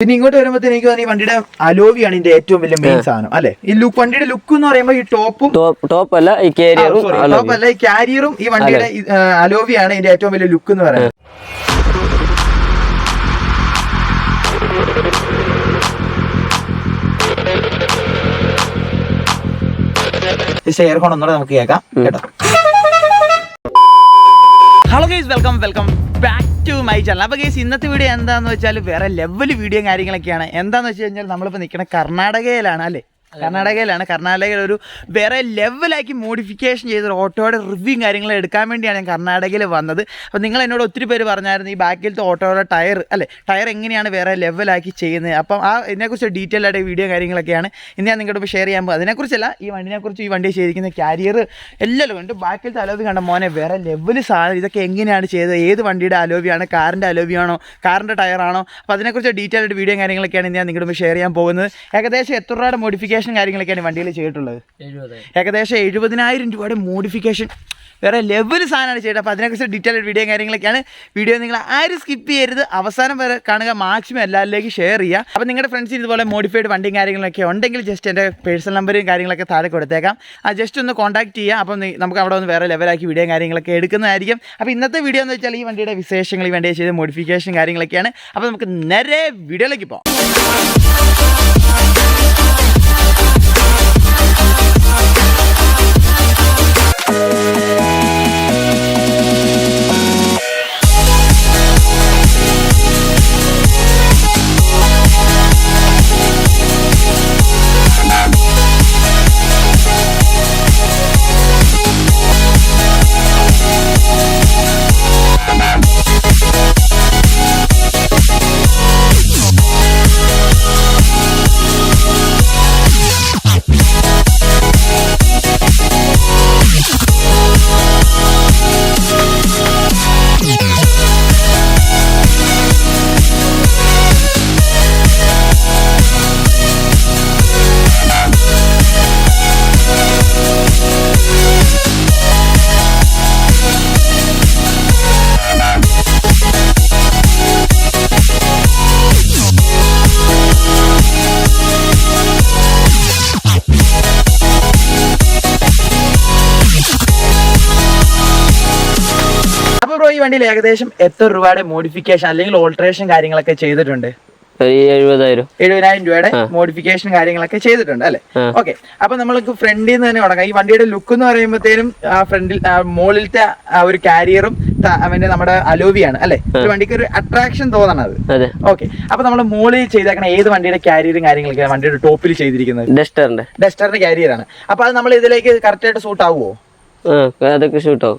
പിന്നെ ഇങ്ങോട്ട് വരുമ്പോഴത്തേക്ക് എനിക്ക് തോന്നുന്നു ഈ വണ്ടിയുടെ അലോവിയാണ് ഇതിന്റെ ഏറ്റവും വലിയ മെയിൻ സാധനം അല്ലെ? ഈ ലുക്ക് വണ്ടിയുടെ ലുക്ക് എന്ന് പറയുമ്പോൾ ഈ ടോപ്പും ടോപ്പ് അല്ല ഈ കാരിയറും ടോപ്പ് അല്ല ഈ കാരിയറും ഈ വണ്ടിയുടെ അലോവിയാണ് ഇതിന്റെ ഏറ്റവും വലിയ ലുക്ക് എന്ന് പറയുന്നത്. ഷെയർ ഹോൺ ഒന്നുകൂടെ നമുക്ക് കേൾക്കാം കേട്ടോ. Hello guys welcome welcome back to my channel അപ്പോൾ ഗൈസ് ഇന്നത്തെ വീഡിയോ എന്താണെന്ന് വെച്ചാൽ വേറെ ലെവൽ വീഡിയോ കാര്യങ്ങളൊക്കെയാണ്. എന്താണെന്ന് വെച്ച് കഴിഞ്ഞാൽ നമ്മളിപ്പോൾ നിൽക്കുന്ന കർണാടകയിലാണ് അല്ലേ? കർണാടകയിലാണ്. കർണാടകയിൽ ഒരു വേറെ ലെവലാക്കി മോഡിഫിക്കേഷൻ ചെയ്ത ഓട്ടോയുടെ റിവ്യൂ കാര്യങ്ങളും എടുക്കാൻ വേണ്ടിയാണ് ഞാൻ കർണാടകയിൽ വന്നത്. അപ്പോൾ നിങ്ങൾ എന്നോട് ഒത്തിരി പേര് പറഞ്ഞായിരുന്നു ഈ ബാക്കിലത്തെ ഓട്ടോയുടെ ടയർ അല്ലെ ടയർ എങ്ങനെയാണ് വേറെ ലെവലാക്കി ചെയ്യുന്നത്. അപ്പം ആ ഇതിനെക്കുറിച്ച് ഡീറ്റെയിൽ ആയിട്ട് വീഡിയോ കാര്യങ്ങളൊക്കെയാണ്. ഇന്ന് ഞാൻ നിങ്ങളുടെ ഷെയർ ചെയ്യാൻ പോകുന്നത്. അതിനെക്കുറിച്ചല്ല ഈ വണ്ടിനെക്കുറിച്ച് ഈ വണ്ടി ചെയ്തിരിക്കുന്ന കാരിയർ എല്ലാം ഉണ്ട്. ബാക്കിലത്തെ അലോവി കണ്ട മോനെ വേറെ ലെവൽ സാധനം ഇതൊക്കെ എങ്ങനെയാണ് ചെയ്തത്? ഏത് വണ്ടിയുടെ അലോവിയാണ് കാറിന്റെ അലോവിയാണോ കാറിന്റെ ടയറാണോ അപ്പോൾ അതിനെക്കുറിച്ച് ഡീറ്റെയിൽ ആയിട്ട് വീഡിയോ കാര്യങ്ങളൊക്കെയാണ് ഞാൻ നിങ്ങളുടെ ഷെയർ ചെയ്യാൻ പോകുന്നത്. ഏകദേശം എത്ര രൂപയുടെ മോഡിഫിക്കേഷൻ കാര്യങ്ങളൊക്കെയാണ് ഈ വണ്ടിയിൽ ചെയ്തിട്ടുള്ളത്. ഏകദേശം എഴുപതിനായിരം രൂപയുടെ മോഡിഫിക്കേഷൻ വേറെ ലെവൽ സാധനമാണ് ചെയ്തത്. അപ്പോൾ അതിനെക്കുറിച്ച് ഡീറ്റെയിൽ വീഡിയോ കാര്യങ്ങളൊക്കെയാണ്. വീഡിയോ നിങ്ങൾ ആരും സ്കിപ്പ് ചെയ്യരുത്. അവസാനം വരെ കാണുക. മാക്സിമം എല്ലാവരിലേക്കും ഷെയർ ചെയ്യുക. അപ്പോൾ നിങ്ങളുടെ ഫ്രണ്ട്സിന് ഇതുപോലെ മോഡിഫൈഡ് വണ്ടിയും കാര്യങ്ങളൊക്കെ ഉണ്ടെങ്കിൽ ജസ്റ്റ് എന്റെ പേഴ്സണൽ നമ്പറും കാര്യങ്ങളൊക്കെ താഴെ കൊടുത്തേക്കാം. ആ ജസ്റ്റ് ഒന്ന് കോൺടാക്ട് ചെയ്യുക. അപ്പം നമുക്ക് അവിടെ ഒന്ന് വേറെ ലെവലാക്കി വീഡിയോ കാര്യങ്ങളൊക്കെ എടുക്കുന്നതായിരിക്കും. അപ്പോൾ ഇന്നത്തെ വീഡിയോ എന്ന് വെച്ചാൽ ഈ വണ്ടിയുടെ വിശേഷങ്ങൾ ഈ വണ്ടിയെ ചെയ്ത മോഡിഫിക്കേഷൻ കാര്യങ്ങളൊക്കെയാണ്. അപ്പോൾ നമുക്ക് നേരെ വീഡിയോയിലേക്ക് പോകാം. അപ്പോൾ വണ്ടിയിൽ ഏകദേശം എത്ര രൂപയുടെ മോഡിഫിക്കേഷൻ അല്ലെങ്കിൽ ഓൾട്രേഷൻ കാര്യങ്ങളൊക്കെ ചെയ്തിട്ടുണ്ട്? എഴുപതിനായിരം. രൂപയുടെ മോഡിഫിക്കേഷൻ കാര്യങ്ങളൊക്കെ ചെയ്തിട്ടുണ്ട് അല്ലെ. ഓക്കെ അപ്പൊ നമ്മൾക്ക് ഫ്രണ്ടിൽ നിന്ന് തന്നെ തുടങ്ങാം. ഈ വണ്ടിയുടെ ലുക്ക് എന്ന് പറയുമ്പോഴത്തേനും ആ ഫ്രണ്ടിൽ മുകളിലത്തെ ആ ഒരു കാരിയറും അവന്റെ നമ്മുടെ അലോവിയാണ് അല്ലെ? ഒരു വണ്ടിക്ക് ഒരു അട്രാക്ഷൻ തോന്നണം അത്. ഓക്കെ അപ്പൊ നമ്മൾ മുകളിൽ ചെയ്തേക്കണ ഏത് വണ്ടിയുടെ കാരിയറും കാര്യങ്ങളൊക്കെ വണ്ടിയുടെ ടോപ്പിൽ ചെയ്തിരിക്കുന്നത്? ഡസ്റ്ററിന്റെ ഡസ്റ്ററിന്റെ കാരിയറാണ് അപ്പൊ അത് നമ്മൾ ഇതിലേക്ക് കറക്റ്റ് ആയിട്ട് സൂട്ട് ആവുമോ അതൊക്കെ ഷൂട്ടാവും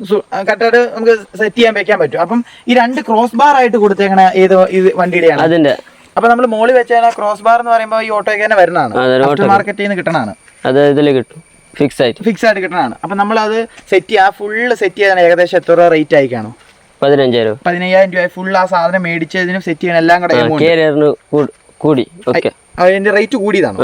കറക്റ്റായിട്ട് നമുക്ക് സെറ്റ് ചെയ്യാൻ വെക്കാൻ പറ്റും. അപ്പം ഈ രണ്ട് ക്രോസ് ബാർ ആയിട്ട് കൊടുത്തേക്കണ ഏത് ഇത് വണ്ടിയുടെയാണ്? അതിന്റെ. അപ്പൊ നമ്മൾ മോളിൽ വെച്ചാൽ ക്രോസ് ബാർ എന്ന് പറയുമ്പോൾ ഈ ഓട്ടോയ്ക്ക് തന്നെ വരുന്നതാണ്. മാർക്കറ്റിൽ നിന്ന് കിട്ടണതാണ്. അത് ഇതിൽ കിട്ടും. ഫിക്സ് ആയിട്ട്. ഫിക്സ് ആയിട്ട് കിട്ടണതാണ്. അപ്പൊ നമ്മൾ അത് സെറ്റ് ചെയ്യാ ഫുള്ള് സെറ്റ് ചെയ്യാൻ ഏകദേശം എത്ര രൂപ റേറ്റ് ആയിക്കാണോ പതിനഞ്ചായിരം പതിനയ്യായിരം രൂപ ഫുൾ ആ സാധനം മേടിച്ചതിനും സെറ്റ് ചെയ്യണം എല്ലാം കൂടെ കൂടി. ഓക്കെ അതിന്റെ റേറ്റ് കൂടിയതാണോ?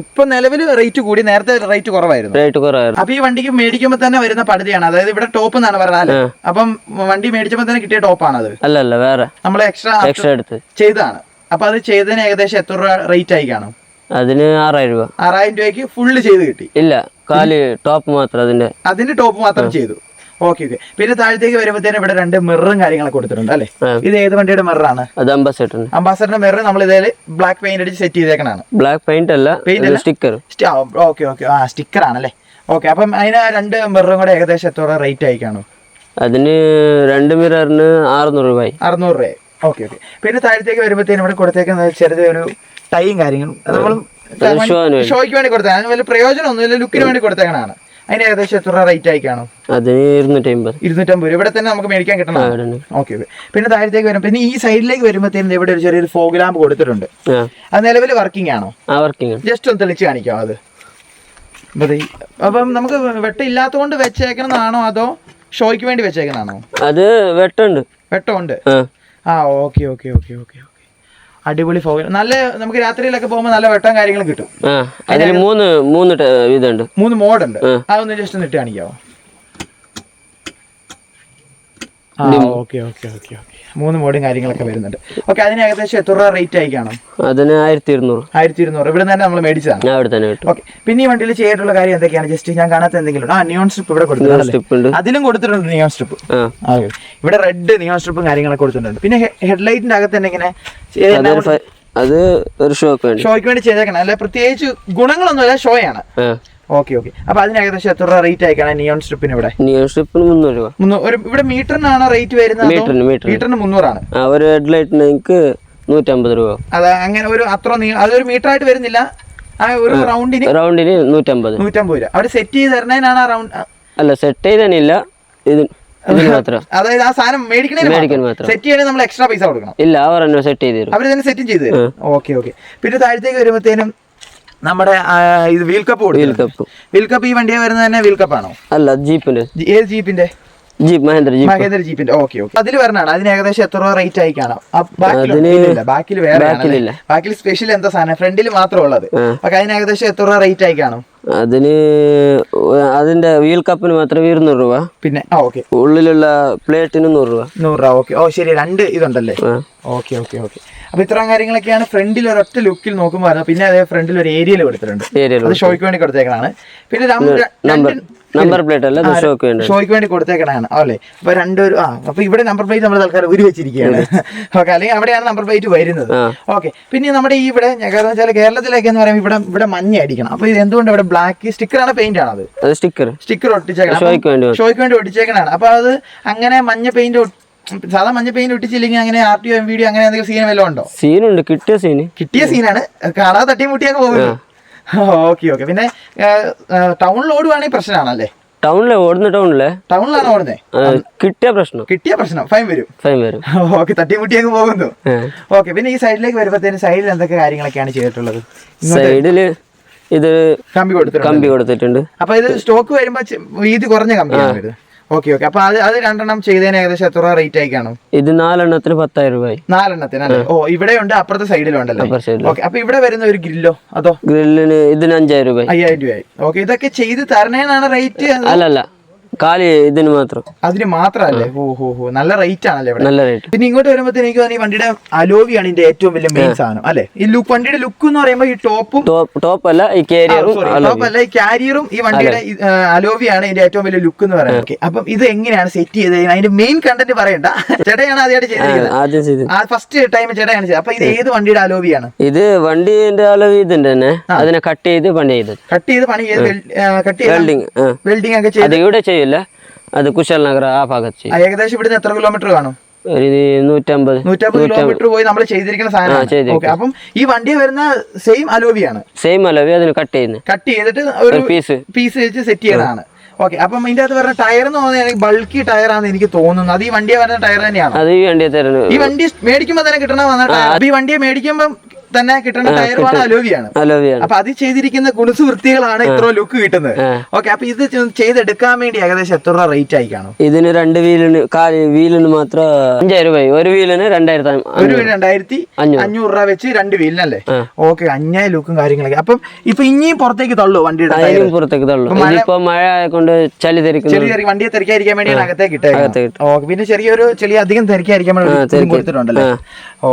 ഇപ്പൊ നിലവിൽ റേറ്റ് കൂടി നേരത്തെ റേറ്റ് കുറവായിരുന്നു. റേറ്റ് കുറവായിരുന്നു. അപ്പൊ ഈ വണ്ടിക്ക് മേടിക്കുമ്പോൾ തന്നെ വരുന്ന പടുതിയാണ്. അതായത് ഇവിടെ ടോപ്പ് എന്നാണ് പറഞ്ഞാൽ അപ്പം വണ്ടി മേടിച്ചപ്പോ തന്നെ കിട്ടിയ ടോപ്പാണ് അത് അല്ല അല്ല വേറെ. നമ്മൾ എക്സ്ട്രാ എക്സ്ട്രാ എടുത്ത്. ചെയ്തതാണ്. അപ്പൊ അത് ചെയ്തതിന് ഏകദേശം എത്ര രൂപ റേറ്റ് ആയി കാണും? അതിന് ആറായിരം രൂപ. ആറായിരം രൂപയ്ക്ക് ഫുള്ള് ചെയ്ത് കിട്ടി. ഇല്ല കാൽ ടോപ്പ് മാത്രം അതിന്റെ. അതിന്റെ ടോപ്പ് മാത്രം ചെയ്തു. ഓക്കെ ഓക്കെ പിന്നെ താഴത്തേക്ക് വരുമ്പോഴത്തേനും ഇവിടെ രണ്ട് മിററും കാര്യങ്ങളൊക്കെ കൊടുത്തിട്ടുണ്ട് അല്ലേ? ഇത് ഏത് വണ്ടിയുടെ മിററാണ് അത് അംബാസഡറിന്റെ അംബാസഡറിന്റെ മിറർ നമ്മൾ ഇതേ ബ്ലാക്ക് പെയിന്റ് അടിച്ച് സെറ്റ് ചെയ്തേക്കണാണ് ബ്ലാക്ക് പെയിന്റ് അല്ല പെയിന്റ്? സ്റ്റിക്കർ ഓക്കെ ഓക്കെ ആ സ്റ്റിക്കർ ആണല്ലേ. ഓക്കെ അപ്പം അതിന് രണ്ട് മിററും കൂടെ ഏകദേശം എത്ര റേറ്റ് ആയി കാണും അതിന് രണ്ട് മിററിന് അറുന്നൂറ് രൂപ അറുന്നൂറ് രൂപ ഓക്കെ ഓക്കെ പിന്നെ താഴത്തേക്ക് വരുമ്പോഴത്തേനും ഇവിടെ കൊടുത്തേക്കുന്നത് ചെറുത് ഒരു ടൈയും കാര്യങ്ങളും. നമ്മൾ. ഷോയ്ക്ക് വേണ്ടി. കൊടുത്തേക്കാണ് വലിയ വലിയ പ്രയോജനമൊന്നുമില്ല ലുക്കിന് വേണ്ടി കൊടുത്തേക്കണാണ് അതിന് ഏകദേശം എത്ര റേറ്റ് ആയി കാണും? ഇരുന്നൂറ്റി ഇരുന്നൂറ്റമ്പത്. രൂപ. ഇവിടെ തന്നെ നമുക്ക് മേടിക്കാൻ കിട്ടണം. ഓക്കെ പിന്നെ താഴത്തേക്ക് വരും. പിന്നെ ഈ സൈഡിലേക്ക് വരുമ്പോഴത്തേനും ഇവിടെ ഒരു ചെറിയൊരു ഫോഗ് ലാമ്പ് കൊടുത്തിട്ടുണ്ട്. അത് നിലവിൽ വർക്കിംഗ് ആണോ? വർക്കിംഗ് ജസ്റ്റ് ഒന്ന് തെളിച്ച് കാണിക്കാം അത്. അപ്പൊ നമുക്ക് വെട്ടം ഇല്ലാത്തതുകൊണ്ട് വെച്ചേക്കണതാണോ അതോ ഷോയ്ക്ക് വേണ്ടി വെച്ചേക്കണതാണോ അത് വെട്ടുണ്ട്. വെട്ടമുണ്ട്. ആ. ഓക്കെ ഓക്കെ ഓക്കെ ഓക്കെ അടിപൊളി ഫോഗ് നല്ല നമുക്ക് രാത്രിയിലൊക്കെ പോകുമ്പോൾ നല്ല വെട്ടം കാര്യങ്ങളും കിട്ടും. മൂന്ന് മൂന്ന് ഇതുണ്ട്. മൂന്ന് മോഡുണ്ട്. അതൊന്ന് ജസ്റ്റ് ഒന്ന് ഇട്ട് കാണിക്കാവോ ആ ഓക്കെ ഓക്കെ ഓക്കെ ഓക്കെ മൂന്ന് മോഡും കാര്യങ്ങളൊക്കെ വരുന്നുണ്ട്. ഓക്കെ അതിന് ഏകദേശം എത്ര രൂപ റേറ്റ് ആയി കാണും അതിന് ആയിരത്തി ഇരുന്നൂറ് ആയിരത്തി ഇരുന്നൂറ് ഇവിടെ തന്നെ നമ്മൾ മേടിച്ചതാണ് അവിടെ തന്നെ ഓക്കെ പിന്നെ ഈ വണ്ടിയിൽ ചെയ്തിട്ടുള്ള കാര്യം എന്തൊക്കെയാണ്? ജസ്റ്റ് ഞാൻ കാണാത്ത എന്തെങ്കിലും ആ നിയോൺ സ്ട്രിപ്പ് ഇവിടെ കൊടുത്തിട്ടുണ്ട് അതിലും കൊടുത്തിട്ടുണ്ട് നിയോൺ സ്ട്രിപ്പ് ഇവിടെ റെഡ് നിയോൺ സ്ട്രിപ്പും കാര്യങ്ങളൊക്കെ കൊടുത്തിട്ടുണ്ട്. പിന്നെ ഹെഡ്ലൈറ്റിന്റെ അകത്ത് തന്നെ ഇങ്ങനെ അത് ഒരു ഷോക്ക് വേണ്ടി. ഷോയ്ക്ക് വേണ്ടി ചെയ്തേക്കണം. അല്ലെ പ്രത്യേകിച്ച് ഗുണങ്ങളൊന്നുമില്ല ഷോയാണ് ഓക്കെ ഓക്കെ അപ്പൊ അതിന് ഏകദേശം എത്ര രൂപ റേറ്റ് ആയിക്കാണ് നിയോൺ സ്ട്രിപ്പിന് ഇവിടെ? നിയോൺ സ്ട്രിപ്പിന് മുന്നൂറ് രൂപ. മുന്നൂ- ഒരു ഇവിടെ മീറ്ററിനാണോ റേറ്റ് വരുന്നത് മീറ്ററിന് മീറ്ററിന് മീറ്ററിന് മുന്നൂറാണ് ആ ഒരു ഹെഡ് ലൈറ്റിന് നിങ്ങൾക്ക് നൂറ്റമ്പത് രൂപ. അത് അങ്ങനെ ഒരു അത്ര അതൊരു മീറ്റർ ആയിട്ട് വരുന്നില്ല. ആ ഒരു റൗണ്ടിന് റൗണ്ടിന് നൂറ്റമ്പത്. നൂറ്റമ്പത് രൂപ. അവിടെ സെറ്റ് ചെയ്ത് തരണേനാണ് ആ റൗണ്ട് അല്ല സെറ്റ് ചെയ്തനില്ല. ഇത് അതായത് ആ സാധനം മേടിക്കണേ സെറ്റ് ചെയ്യണേ നമ്മൾ എക്സ്ട്രാ പൈസ കൊടുക്കണം. ഇല്ല അവർ സെറ്റ് ചെയ്ത് തരും. അവർ തന്നെ സെറ്റും ചെയ്ത് തരും. ഓക്കെ ഓക്കെ പിന്നെ താഴത്തേക്ക് വരുമ്പോഴത്തേനും നമ്മുടെ ഇത് wheel cup wheel cup wheel cup ഈ വണ്ടിയെ വരുന്നത് തന്നെ വീൽ കപ്പ് ആണോ? അല്ല ജീപ്പിന്റെ ഏത് ജീപ്പിന്റെ jeep Mahindra jeep. Mahindra ജീപ്പിന്റെ. Okay okay. അതിൽ വരണാണ്. അതിന് ഏകദേശം എത്ര റേറ്റ് ആയി കാണാം ബാക്കിൽ വേറെ. ബാക്കിൽ സ്പെഷ്യൽ എന്താ സാധനം? ഫ്രണ്ടിൽ മാത്രം ഉള്ളത്. അപ്പൊ അതിന് ഏകദേശം എത്ര റേറ്റ് ആയി കാണും അതിന് അതിന്റെ വീൽ കപ്പിന് മാത്രം ഇരുന്നൂറ് രൂപ. പിന്നെ ഓക്കെ. ഉള്ളിലുള്ള പ്ലേറ്റിന് നൂറ് രൂപ. നൂറ് രൂപ ഓക്കെ. ഓ ശരി. രണ്ട് ഇതുണ്ടല്ലേ? Okay okay okay. അപ്പൊ ഇത്രയും കാര്യങ്ങളൊക്കെയാണ് ഫ്രണ്ടിൽ ഒരൊറ്റ ലുക്കിൽ നോക്കുമ്പോൾ പിന്നെ അതേ ഫ്രണ്ടിൽ ഒരു ഏരിയയിൽ കൊടുത്തിട്ടുണ്ട്. അത് ഷോയ്ക്ക് വേണ്ടി കൊടുത്തേക്കാണ് പിന്നെ നമ്പർ. നമ്പർ പ്ലേറ്റ് അല്ല? ഷോയ്ക്ക് വേണ്ടി ഷോയ്ക്ക് വേണ്ടി കൊടുത്തേക്കണാണ് അല്ലേ? അപ്പൊ രണ്ടൊരു ആ അപ്പൊ ഇവിടെ നമ്പർ പ്ലേറ്റ് നമ്മൾ തൽക്കാലം ഉരി വെച്ചിരിക്കുകയാണ്. ഓക്കെ അല്ലെങ്കിൽ അവിടെയാണ് നമ്പർ പ്ലേറ്റ് വരുന്നത്. ഓക്കെ പിന്നെ നമ്മുടെ ഈ ഇവിടെ കാരണം വെച്ചാൽ കേരളത്തിലേക്ക് എന്ന് പറയുമ്പോൾ ഇവിടെ ഇവിടെ മഞ്ഞ അടിക്കണം. അപ്പൊ ഇത് എന്തുകൊണ്ട് ഇവിടെ ബ്ലാക്ക് സ്റ്റിക്കറാണ് പെയിന്റ് ആണത് അത്? സ്റ്റിക്കർ സ്റ്റിക്കർ ഒട്ടിച്ചേക്കണം. ഷോയ്ക്ക് വേണ്ടി ഷോയ്ക്ക് വേണ്ടി ഒട്ടിച്ചേക്കണാണ് അപ്പൊ അത് അങ്ങനെ മഞ്ഞ പെയിന്റ് സാധാ മഞ്ഞ പെയിന്റ് ഒട്ടിച്ചില്ലെങ്കിൽ അങ്ങനെ ആർ ടി എം വീഡിയോ അങ്ങനെ എന്തെങ്കിലും സീൻ വല്ലതും ഉണ്ടോ? സീനുണ്ട് കിട്ടിയ സീൻ കിട്ടിയ സീനാണ് കാണാതെ തട്ടിയും മുട്ടിയൊക്കെ പോകുന്നു. ഓക്കെ ഓക്കെ പിന്നെ ടൗണിൽ ഓടുവാണെങ്കിൽ പ്രശ്നമാണല്ലേ ടൗണിലെ ഓടുന്ന ടൗണിലെ ടൗണിലാണ് ഓടുന്നത് കിട്ടിയ പ്രശ്നം. കിട്ടിയ പ്രശ്നം. ഫൈൻ വരും. ഫൈൻ വരും. ഓക്കെ തട്ടിമുട്ടി അങ്ങ് പോകുന്നു. ഓക്കെ പിന്നെ ഈ സൈഡിലേക്ക് വരുമ്പോഴത്തേന് സൈഡിൽ എന്തൊക്കെ കാര്യങ്ങളൊക്കെയാണ് ചെയ്തിട്ടുള്ളത്? സൈഡിൽ ഇത് കമ്പി കൊടുത്തിട്ടുണ്ട്. കമ്പി കൊടുത്തിട്ടുണ്ട്. അപ്പൊ ഇത് സ്റ്റോക്ക് വരുമ്പോ വീതി കുറഞ്ഞ കമ്പിയാണ് വരുന്നത് ഓക്കെ ഓക്കെ. അപ്പൊ അത് അത് രണ്ടെണ്ണം ചെയ്തതിന് ഏകദേശം എത്ര രൂപ റേറ്റ് ആയിക്കാണോ കാണും? ഇത് നാലെണ്ണത്തിന് പത്തായിരം രൂപ നാലെണ്ണത്തിന് അല്ലേ? ഓ ഇവിടെ ഉണ്ട് അപ്പുറത്തെ സൈഡിലും ഉണ്ടല്ലോ? അപ്പുറത്തെ ഓക്കെ അപ്പൊ ഇവിടെ വരുന്ന ഒരു ഗ്രില്ലോ അതോ? ഗ്രില്ലിന് ഇതിന് അഞ്ചായിരം രൂപ അയ്യായിരം രൂപയായി. ഓക്കെ ഇതൊക്കെ ചെയ്ത് തരണേന്നാണ് റേറ്റ് അല്ലല്ല. കാലി ഇതിന് മാത്രം. അതിന് മാത്രല്ലേ ഓ ഹോ ഹോ നല്ല റേറ്റ് ആണല്ലേ ഇവിടെ? നല്ല റേറ്റ് പിന്നെ ഇങ്ങോട്ട് വരുമ്പോഴത്തേക്ക് എനിക്ക് തോന്നുന്നു ഈ വണ്ടിയുടെ അലോവിയാണ് ഇതിന്റെ ഏറ്റവും വലിയ മെയിൻ സാധനം അല്ലെ? ഈ ലുക്ക് വണ്ടിയുടെ ലുക്ക് എന്ന് പറയുമ്പോൾ ഈ ടോപ്പും ടോപ്പ് അല്ല ഈ കാരിയറും ടോപ്പ് അല്ല ഈ കാരിയറും ഈ വണ്ടിയുടെ അലോവിയാണ് ഇതിന്റെ ഏറ്റവും വലിയ ലുക്ക് എന്ന് പറയുന്നത്. അപ്പം ഇത് എങ്ങനെയാണ് സെറ്റ് ചെയ്ത് അതിന്റെ മെയിൻ കണ്ടന്റ് പറയണ്ട. ചേട്ടയാണ് ആദ്യമായിട്ട് ചെയ്തിരിക്കുന്നത്. ചെയ്ത്. ഫസ്റ്റ് ടൈം ചേട്ടയാണ് ചെയ്തത്. അപ്പൊ ഇത് ഏത് വണ്ടിയുടെ അലോവിയാണ്? ഇത് വണ്ടിന്റെ അലോവി ഇതിന്റെ തന്നെ. അതിനെ കട്ട് ചെയ്ത് പണി ചെയ്തത്. കട്ട് ചെയ്ത് പണി ചെയ്ത് കട്ട് ചെയ്ത്? വെൽഡിങ് വെൽഡിംഗ് ഒക്കെ ചെയ്ത്? ഇവിടെ ഇവിടെ ചെയ്യില്ല അത് കുശൽ നഗർ ആ ഭാഗത്ത്. ചെയ്യും ഏകദേശം ഇവിടുന്ന് എത്ര കിലോമീറ്റർ കാണും? നൂറ്റമ്പത്. നൂറ്റമ്പത് കിലോമീറ്റർ പോയി നമ്മൾ ചെയ്തിരിക്കുന്ന സാധനം അപ്പം ഈ വണ്ടി വരുന്ന സെയിം അലോവിയാണ് സെയിം അലോവി അതിന് കട്ട് ചെയ്യുന്നത് കട്ട് ചെയ്തിട്ട് ഒരു പീസ് പീസ് വെച്ച് സെറ്റ് ചെയ്യണതാണ്. ഓക്കെ അപ്പം ഇതിന്റെ അകത്ത് വരുന്ന ടയർ എന്ന് പറഞ്ഞാൽ ബൾക്കി ടയർ ആണെന്ന് എനിക്ക് തോന്നുന്നു. അത് ഈ വണ്ടിയെ വരുന്ന ടയർ തന്നെയാണ്? അത് ഈ വണ്ടിയെ തരുന്നത് ഈ വണ്ടി മേടിക്കുമ്പോൾ തന്നെ കിട്ടണ വന്ന ഈ വണ്ടിയെ മേടിക്കുമ്പോൾ തന്നെ കിട്ടുന്ന ടയറുമാണ് അലോവിയാണ്. അപ്പൊ അത് ചെയ്തിരിക്കുന്ന കുണുസു വൃത്തികളാണ് ഇത്ര ലുക്ക് കിട്ടുന്നത്. ഓക്കെ അപ്പൊ ഇത് ചെയ്തെടുക്കാൻ വേണ്ടി ഏകദേശം എത്ര രൂപ റേറ്റ് ആയി കാണും? ഇതിന് രണ്ട് വീലിന് വീലിന് മാത്രം അഞ്ചായിരം രൂപ ഒരു വീലിന് രണ്ടായിരത്തി ഒരു രണ്ടായിരത്തി അഞ്ഞൂറ്. രൂപ വെച്ച് രണ്ട് വീലിനല്ലേ. ഓക്കെ അഞ്ഞായ ലുക്കും കാര്യങ്ങളൊക്കെ. അപ്പം ഇപ്പൊ ഇനിയും പുറത്തേക്ക് തള്ളു വണ്ടിയുടെ പുറത്തേക്ക് തള്ളു. ഇപ്പൊ മഴ കൊണ്ട് ചളി തെറിക്കുന്നു. ചെറിയ ചെറിയ വണ്ടിയെ തെറിക്കാതിരിക്കാൻ വേണ്ടി അകത്തേക്ക് അകത്തേക്ക് ഇട്ടേക്കുന്നത് ഓക്കെ പിന്നെ ചെറിയൊരു ചെളി അധികം തെറിക്കാതിരിക്കാൻ വേണ്ടി കൊടുത്തിട്ടുണ്ടല്ലേ?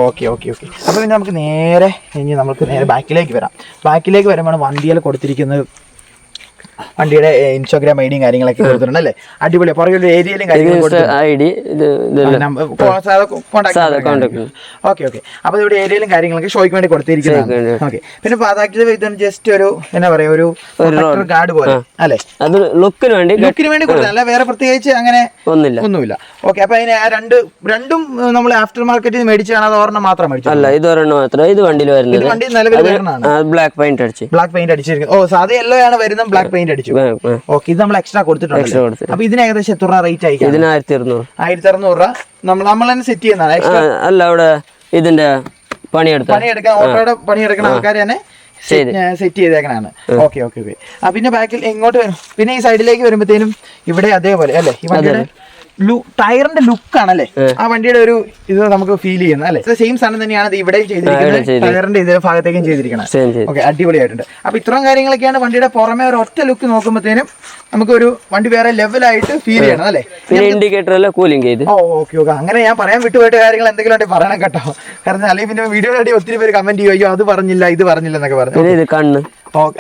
ഓക്കെ ഓക്കെ ഓക്കെ അപ്പൊ പിന്നെ നമുക്ക് നേരെ ഇനി നമുക്ക് നേരെ ബാക്കിലേക്ക് വരാം. ബാക്കിലേക്ക് വരുമ്പോൾ വണ്ടിയിൽ കൊടുത്തിരിക്കുന്നത് വണ്ടിയുടെ ഇൻസ്റ്റാഗ്രാം ഐഡിയും കാര്യങ്ങളൊക്കെ കൊടുത്തിട്ടുണ്ട് അല്ലേ അടിപൊളി. പുറകെ ഏരിയയിലും. Okay okay. അപ്പൊ ഇവിടെ ഏരിയയിലും കാര്യങ്ങളൊക്കെ ഷോയ്ക്ക് വേണ്ടി കൊടുത്തിരിക്കുന്നത്. ഓക്കെ. പിന്നെ പാതാക്കിയത് ഇതാണ് ജസ്റ്റ് ഒരു എന്നാ പറയാ ഒരു ഗാർഡ് പോലെ അല്ലേ? അത് ലുക്കിന് വേണ്ടി ലുക്കിന് വേണ്ടി കൊടുത്തത്. അല്ല വേറെ പ്രത്യേകിച്ച് അങ്ങനെ ഒന്നില്ല ഒന്നുമില്ല. ഓക്കെ അപ്പൊ അതിന് രണ്ട് രണ്ടും നമ്മൾ ആഫ്റ്റർ മാർക്കറ്റിൽ മേടിച്ചാണ് അത് ഒരെണ്ണം മാത്രം മേടിച്ചു അല്ല ഇത് ഒരെണ്ണം മാത്രം. ഇത് വണ്ടിയിൽ വരുന്നത്. വണ്ടി നിലവിൽ ബ്ലാക്ക് പെയിന്റ് അടിച്ച്. ബ്ലാക്ക് പെയിന്റ് അടിച്ചിരിക്കുന്നത്. ഓ സാധാ യെല്ലോ ആണ് വരുന്നത് ബ്ലാക്ക് പെയിന്റ് അടിച്ചു. ആ, ആ. ഓക്കെ ഇത് നമ്മൾ എക്സ്ട്രാ കൊടുത്തിട്ടുണ്ട്. അപ്പൊ ഇതിന് ഏകദേശം എത്ര രൂപ റേറ്റ് ആയിരിക്കും? ഇതിന് ആയിരത്തി അറുന്നൂറ്. ആയിരത്തി അറുന്നൂറ് രൂപ. നമ്മൾ നമ്മൾ തന്നെ സെറ്റ് ചെയ്യുന്നതാണ് അല്ല അവിടെ ഇതിന്റെ പണിയെടുത്ത പണിയെടുക്കാൻ ഓട്ടോയുടെ പണിയെടുക്കുന്ന ആൾക്കാർ തന്നെ സെറ്റ് ചെയ്തേക്കണാണ് ഓക്കെ ഓക്കെ ഓക്കെ. പിന്നെ ബാക്കിൽ എങ്ങോട്ട് വരും. പിന്നെ ഈ സൈഡിലേക്ക് വരുമ്പോഴത്തേനും ഇവിടെ അതേപോലെ അല്ലേ? ഈ വണ്ടിയുടെ ടയറിന്റെ ലുക്ക് ആണല്ലേ ആ വണ്ടിയുടെ ഒരു ഇത് നമുക്ക് ഫീൽ ചെയ്യുന്നത് അല്ലേ? സെയിം സാധനം തന്നെയാണ് ഇവിടെ ഇവിടെയും ചെയ്തിരിക്കുന്നത്. ടയറിന്റെ ഇതേ ഭാഗത്തേക്കും ചെയ്തിരിക്കുന്നത് സെയിം ഓക്കെ അടിപൊളിയായിട്ടുണ്ട്. അപ്പൊ ഇത്രയും കാര്യങ്ങളൊക്കെയാണ് വണ്ടിയുടെ പുറമെ ഒരു ഒറ്റ ലുക്ക് നോക്കുമ്പോഴത്തേനും നമുക്കൊരു വണ്ടി വേറെ ലെവലായിട്ട് ഫീൽ ചെയ്യണം അല്ലേ? ഇൻഡിക്കേറ്റർ എല്ലാം കൂലിംഗ് ചെയ്ത്. ഓ ഓക്കെ ഓക്കെ അങ്ങനെ ഞാൻ പറയാൻ വിട്ടുപോയിട്ട് കാര്യങ്ങൾ എന്തെങ്കിലും ഉണ്ടെങ്കിൽ പറയണം കേട്ടോ. കാരണം അല്ലെങ്കിൽ പിന്നെ വീഡിയോ ഒത്തിരി പേര് കമന്റ് ചെയ്യുമോ അത് പറഞ്ഞില്ല ഇത് പറഞ്ഞില്ല എന്നൊക്കെ പറഞ്ഞു. കണ്ണ്.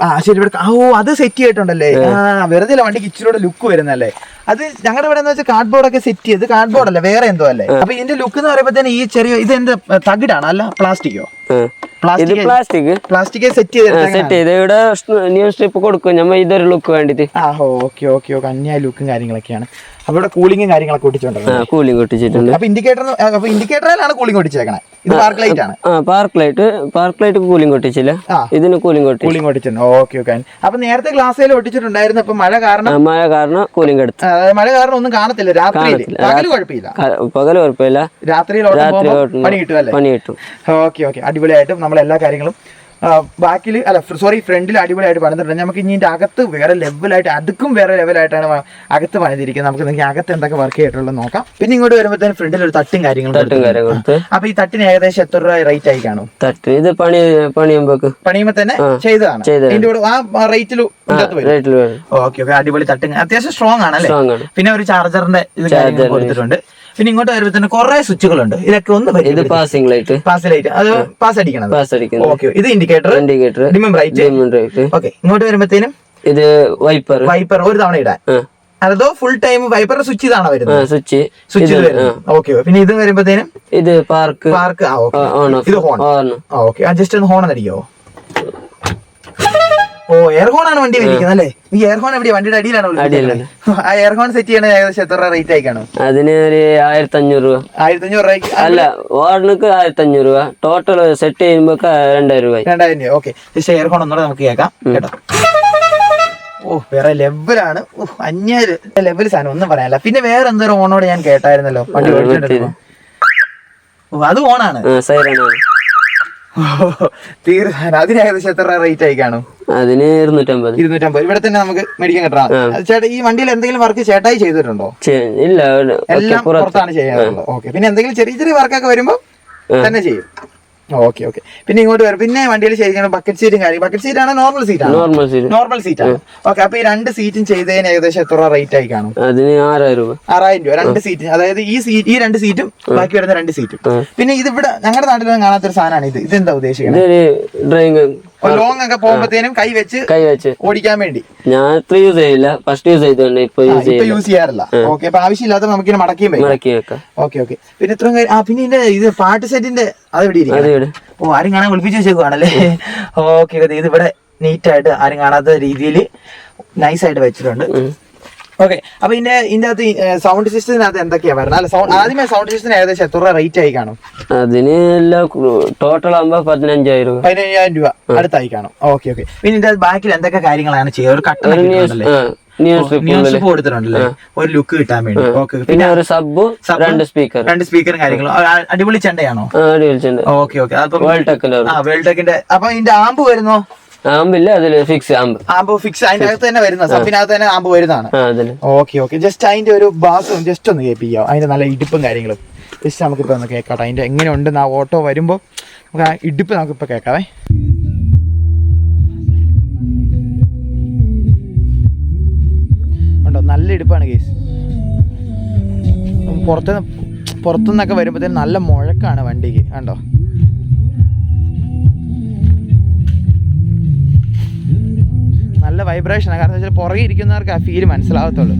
ആ ശരി ഇവിടെ ഓ അത് സെറ്റ് ചെയ്തിട്ടുണ്ടല്ലേ? ആ വെറുതെ അല്ല വണ്ടിക്ക് ഇച്ചിരി ലുക്ക് വരുന്നല്ലേ അത് ഞങ്ങളുടെ ഇവിടെ എന്ന് വെച്ചാൽ കാർഡ്ബോർഡ് ഒക്കെ സെറ്റ് ചെയ്ത് കാർഡ്ബോർഡ് അല്ലേ വേറെ എന്തോ അല്ലേ? അപ്പൊ ഇതിന്റെ ലുക്ക് എന്ന് പറയുമ്പോൾ ഈ ചെറിയ ഇത് എന്താ തകിടാണ് അല്ല പ്ലാസ്റ്റിക്കോ. ഇത് പ്ലാസ്റ്റിക്? പ്ലാസ്റ്റിക് സെറ്റ് ചെയ്ത് സെറ്റ് ചെയ്ത്. ഇവിടെ ന്യൂ സ്ട്രിപ്പ് കൊടുക്കും. നമ്മ ഇതൊരു ലുക്ക് വേണ്ടിട്ട്. ആ ഓക്കെ ഓക്കെ ഓക്കെ. അന്യായ ലുക്കും കാര്യങ്ങളൊക്കെയാണ്. അപ്പൊ ഇവിടെ കൂളിംഗും കാര്യങ്ങളൊക്കെ ഒട്ടിച്ചോണ്ടല്ലോ ആ കൂലിംഗ് ഒട്ടിച്ചിട്ടുണ്ട്. അപ്പൊ ഇൻഡിക്കേറ്റർ അപ്പൊ ഇൻഡിക്കേറ്ററിലാണ് കൂളിംഗ് ഒട്ടിച്ചേക്കണേ. ഇത് പാർക്ക് ലൈറ്റ് ആണ്. ആ park light park light cooling ഒട്ടിച്ചില്ല. ഇതിന് കൂളിംഗ് ഒട്ടി. കൂളിംഗ് ഒട്ടിച്ചിട്ടുണ്ട്. Okay okay. അപ്പൊ നേരത്തെ ഗ്ലാസ്സിൽ ഒട്ടിച്ചിട്ടുണ്ടായിരുന്നു. അപ്പൊ മഴ കാരണം മഴ കാരണം കൂളിംഗ് എടുത്തു. മഴ കാരണം ഒന്നും കാണത്തില്ല. രാത്രി. പകൽ കുഴപ്പമില്ല. പകൽ കുഴപ്പമില്ല. രാത്രിയിൽ പണി കിട്ടും ഓക്കെ ഓക്കെ. അടിപൊളിയായിട്ടും നമ്മൾ എല്ലാ കാര്യങ്ങളും ബാക്കിൽ അല്ല സോറി ഫ്രണ്ടിൽ അടിപൊളിയായിട്ട് പണിതിട്ടുണ്ട്. നമുക്ക് ഇനി ഇതിന്റെ അകത്ത് വേറെ ലെവലായിട്ട് അതുക്കും വേറെ ലെവലായിട്ടാണ് അകത്ത് പണിതിരിക്കുന്നത്. നമുക്ക് നിങ്ങൾക്ക് അകത്ത് എന്തൊക്കെ വർക്ക് ചെയ്തിട്ടുള്ളത് നോക്കാം. പിന്നെ ഇങ്ങോട്ട് വരുമ്പോഴത്തേന് ഫ്രണ്ടിൽ ഒരു തട്ടും കാര്യങ്ങളും അപ്പൊ ഈ തട്ടിന് ഏകദേശം എത്ര രൂപ റേറ്റ് ആയി കാണും? തട്ട് ഇത് പണി പണിയുമ്പോ പണിയുമ്പോ തന്നെ ചെയ്തതാണ്. ഇതിന്റെ കൂടെ ആ റേറ്റിൽ ഓക്കെ ഓക്കെ അടിപൊളി തട്ടും അത്യാവശ്യം സ്ട്രോങ് ആണ്. അല്ലേ പിന്നെ ഒരു ചാർജറിന്റെ ഇത് കൊടുത്തിട്ടുണ്ട്. പിന്നെ ഇങ്ങോട്ട് വരുമ്പോഴത്തേന് കുറെ സ്വിച്ചുകളുണ്ട്. ഇതൊക്കെ ഒന്ന് ഇത് പാസിംഗ് ലൈറ്റ് പാസ് ലൈറ്റ് അത് പാസ് അടിക്കണം പാസ് അടിക്കുന്നത് ഓക്കെ ഇത് indicator indicator ഡിമം right light okay ഇങ്ങോട്ട് വരുമ്പോഴത്തേനും ഇത് വൈപ്പർ വൈപ്പർ ഒരു തവണ ഇടാൻ. അതോ ഫുൾ ടൈം വൈപ്പർ സ്വിച്ച് ഇതാണോ വരുന്നത്? സ്വിച്ച് സ്വിച്ച് ഇത് വരുന്നത്. ഓക്കെ പിന്നെ ഇത് വരുമ്പോഴത്തേനും ഇത് പാർക്ക് പാർക്ക് ഇത് ഹോൺ ഓക്കെ അഡ്ജസ്റ്റ് ജസ്റ്റ് ഒന്ന് ഹോൺ അടിക്കോ? ഓ എയർഹോൺ ആണ് വണ്ടി വിളിക്കുന്നത് അല്ലേ? ഈ എയർഹോൺ എവിടെ വണ്ടിയുടെ അടിയിലാണോ. ആ എയർഹോൺ സെറ്റ് ചെയ്യണ ഏകദേശം എത്ര റേറ്റ് ആയിക്കാണോ അതിന് ഒരു ആയിരത്തി അഞ്ഞൂറ് രൂപ. ആയിരത്തി അഞ്ഞൂറ് രൂപ അല്ല ഓർണക്ക് ആയിരത്തി അഞ്ഞൂറ് രൂപ. ടോട്ടൽ സെറ്റ് ചെയ്യുമ്പോ രണ്ടായിരം രൂപ രണ്ടായിരം രൂപ. ഓക്കെ പക്ഷേ എയർ ഹോൺ ഒന്നുകൂടെ നമുക്ക് കേൾക്കാം. കേട്ടോ. ഓ വേറെ ലെവലാണ് അഞ്ഞൂറ്. ലെവൽ സാധനം ഒന്നും പറയാനില്ല. പിന്നെ വേറെ എന്തൊരു ഓണോട് ഞാൻ കേട്ടായിരുന്നല്ലോ? വണ്ടി ഓ അത് ഓണാണ് തീർച്ചയായും. അതിന് ഏകദേശം എത്ര റേറ്റ് ആയി കാണും? അതിന് ഇരുന്നൂറ്റമ്പത്. ഇരുന്നൂറ്റമ്പത്. ഇവിടെ തന്നെ നമുക്ക് മേടിക്കാൻ കിട്ടാം ചേട്ടാ ഈ വണ്ടിയിൽ എന്തെങ്കിലും വർക്ക് ചേട്ടായി ചെയ്തിട്ടുണ്ടോ? ഇല്ല എല്ലാം പുറത്ത്. പുറത്താണ് ചെയ്യാറുള്ളത്. ഓക്കെ. പിന്നെ എന്തെങ്കിലും ചെറിയ ചെറിയ വർക്കൊക്കെ വരുമ്പോൾ തന്നെ ചെയ്യും. Okay okay. പിന്നെ ഇങ്ങോട്ട് വരും. പിന്നെ വണ്ടിയിൽ ചെയ്തിരിക്കണം ബക്കറ്റ് സീറ്റും കാര്യം ബക്കറ്റ് സീറ്റ് ആണ് നോർമൽ സീറ്റ് ആണ്. നോർമൽ സീറ്റ് നോർമൽ സീറ്റ് ആണ്. ഓക്കെ അപ്പൊ ഈ രണ്ട് സീറ്റും ചെയ്തതിന് ഏകദേശം എത്ര റേറ്റ് ആയി കാണും? അതിന് ആറായിരം രൂപ. ആറായിരം രൂപ. രണ്ട് സീറ്റ് അതായത് ഈ സീറ്റ് ഈ രണ്ട് സീറ്റും ബാക്കി വരുന്ന രണ്ട് സീറ്റും പിന്നെ ഇത് ഇവിടെ ഞങ്ങളുടെ നാട്ടിലൊന്നും കാണാത്തൊരു സാധനമാണ് ഇത്. ഇതെന്താ ഉദ്ദേശിക്കുന്നത് ലോങ് ഒക്കെ പോകുമ്പോഴത്തേനും കൈ വെച്ച് കൈ വെച്ച്. ഓടിക്കാൻ വേണ്ടി. ഞാൻ ഇത്ര യൂസ് ചെയ്യില്ല ഫസ്റ്റ് യൂസ് ചെയ്തോണ്ട് ഇപ്പൊ യൂസ് യൂസ് ചെയ്യാറില്ല. ഓക്കെ അപ്പൊ ആവശ്യമില്ലാത്ത നമുക്ക് ഇങ്ങനെ മടക്കിയും മടക്കി വെക്കാം. ഓക്കെ ഓക്കെ പിന്നെ ഇത്രയും ആ പിന്നെ ഇതിന്റെ ഇത് പാട്ട് സെറ്റിന്റെ അത് ഇവിടെ ഓ ആരും കാണാൻ ഒളിപ്പിച്ച് വെച്ചേക്കുവാണല്ലേ? ഓക്കെ ഇത് ഇവിടെ നീറ്റ് ആയിട്ട് ആരും കാണാത്ത രീതിയിൽ നൈസ് ആയിട്ട് വെച്ചിട്ടുണ്ട്. ഓക്കെ അപ്പൊ ഇതിന്റെ ഇതിന്റെ അകത്ത് സൗണ്ട് സിസ്റ്റത്തിനകത്ത് എന്തൊക്കെയാ വരുന്നത്? അല്ല സൗണ്ട് ആദ്യമേ സൗണ്ട് സിസ്റ്റത്തിന് ഏകദേശം എത്ര റേറ്റ് ആയി കാണും? അതിന് എല്ലാം ടോട്ടൽ ആകുമ്പോ പതിനഞ്ചായിരം രൂപ. പതിനയ്യായിരം രൂപ അടുത്തായി കാണും. ഓക്കെ ഓക്കെ പിന്നെ ഇതിന്റെ ബാക്കിൽ എന്തൊക്കെ കാര്യങ്ങളാണ് ചെയ്യുക? ഒരു ന്യൂസ് കൊടുത്തിട്ടുണ്ടല്ലേ ഒരു ലുക്ക് കിട്ടാൻ വേണ്ടി. ഓക്കെ പിന്നെ ഒരു സബ് രണ്ട് സ്പീക്കർ രണ്ട് സ്പീക്കറും കാര്യങ്ങളും. അടിപൊളി ചെണ്ടയാണോ? ഓക്കെ ഓക്കെ വേൾഡ് ടെക്കിന്റെ അപ്പൊ ഇതിന്റെ ആമ്പ് വരുന്നോ? ആമ്പില്ല അതിൽ ഫിക്സ് ആമ്പ്. ആമ്പ് ഫിക്സ് അതിന്റെ അകത്ത് തന്നെ വരുന്ന സബിനകത്ത് തന്നെ ആമ്പ് വരുന്നതാണ്. ഓക്കെ ഓക്കെ ജസ്റ്റ് അതിന്റെ ഒരു ബാസ് ജസ്റ്റ് ഒന്ന് കേൾപ്പിക്കാം. അതിന്റെ നല്ല ഇടിപ്പും കാര്യങ്ങളും. ജസ്റ്റ് നമുക്കിപ്പോ ഒന്ന് കേൾക്കാട്ടോ അതിന്റെ എങ്ങനെ ഉണ്ട് ആ ഓട്ടോ വരുമ്പോ നമുക്ക് ആ ഇടിപ്പ് നമുക്കിപ്പോ കേൾക്കാവേ. ഉണ്ടോ? നല്ല ഇടിപ്പാണ് കേസ് പുറത്തുനിന്ന് പുറത്തുനിന്നൊക്കെ വരുമ്പോഴത്തേനും നല്ല മുഴക്കാണ് വണ്ടിക്ക്. കണ്ടോ? നല്ല വൈബ്രേഷനാണ് കാരണം വെച്ചാൽ പുറകെ ഇരിക്കുന്നവർക്ക് ആ ഫീൽ മനസ്സിലാവത്തുള്ളൂ.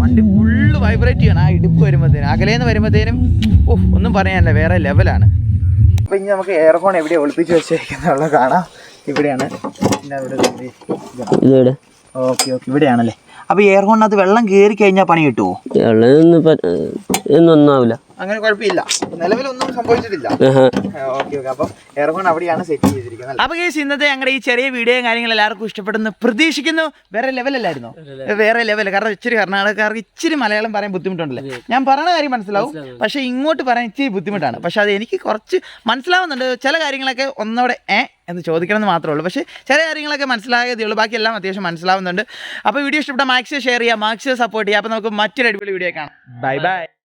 വണ്ടി ഫുള്ള് വൈബ്രേറ്റ് ചെയ്യണം. ആ ഇടുപ്പ് വരുമ്പോഴത്തേനും അകലേന്ന് വരുമ്പോഴത്തേനും ഓഹ് ഒന്നും പറയാനല്ല. വേറെ ലെവലാണ് അപ്പോൾ ഇനി നമുക്ക് എയർഫോൺ എവിടെ ഒളിപ്പിച്ച് വെച്ചേക്കുന്നുള്ള കാണാം. ഇവിടെയാണ്. ഇതിവിടെ ഓക്കെ ഓക്കെ ഇവിടെയാണല്ലേ. അപ്പോൾ എയർഫോണിനകത്ത് വെള്ളം കയറി കഴിഞ്ഞാൽ പണി കിട്ടുമോ വെള്ളം ഒന്നും ആവില്ല. അങ്ങനെ കുഴപ്പമില്ല. നിലവിലൊന്നും സംഭവിച്ചിട്ടില്ല. ആഹാ. Okay okay. അപ്പം എയർഫോൺ അവിടെയാണ് സെറ്റ് ചെയ്തിരിക്കുന്നത് അപ്പൊ കേസ് ഇന്നത്തെ ഞങ്ങളുടെ ഈ ചെറിയ വീഡിയോയും കാര്യങ്ങളും എല്ലാവർക്കും ഇഷ്ടപ്പെടുന്നു പ്രതീക്ഷിക്കുന്നു. വേറെ ലെവലല്ലായിരുന്നു വേറെ ലെവൽ കാരണം ഇച്ചിരി കർണാടകക്കാർക്ക് ഇച്ചിരി മലയാളം പറയാൻ ബുദ്ധിമുട്ടുണ്ടല്ലേ? ഞാൻ പറയുന്ന കാര്യം മനസ്സിലാവും. പക്ഷെ ഇങ്ങോട്ട് പറയാൻ ഇച്ചിരി ബുദ്ധിമുട്ടാണ്. പക്ഷെ അത് എനിക്ക് കുറച്ച് മനസ്സിലാവുന്നുണ്ട്. ചില കാര്യങ്ങളൊക്കെ ഒന്നോടെ ഏ എന്ന് ചോദിക്കണമെന്ന് മാത്രമേ ഉള്ളൂ. പക്ഷേ ചില കാര്യങ്ങളൊക്കെ മനസ്സിലായതേ ഉള്ളൂ. ബാക്കിയെല്ലാം അത്യാവശ്യം മനസ്സിലാവുന്നുണ്ട്. അപ്പോൾ വീഡിയോ ഇഷ്ടപ്പെട്ട മാക്സിമം ഷെയർ ചെയ്യുക മാക്സിമം സപ്പോർട്ട് ചെയ്യുക അപ്പോൾ നമുക്ക് മറ്റൊരു അടിപൊളി വീഡിയോ കാണാം. Bye bye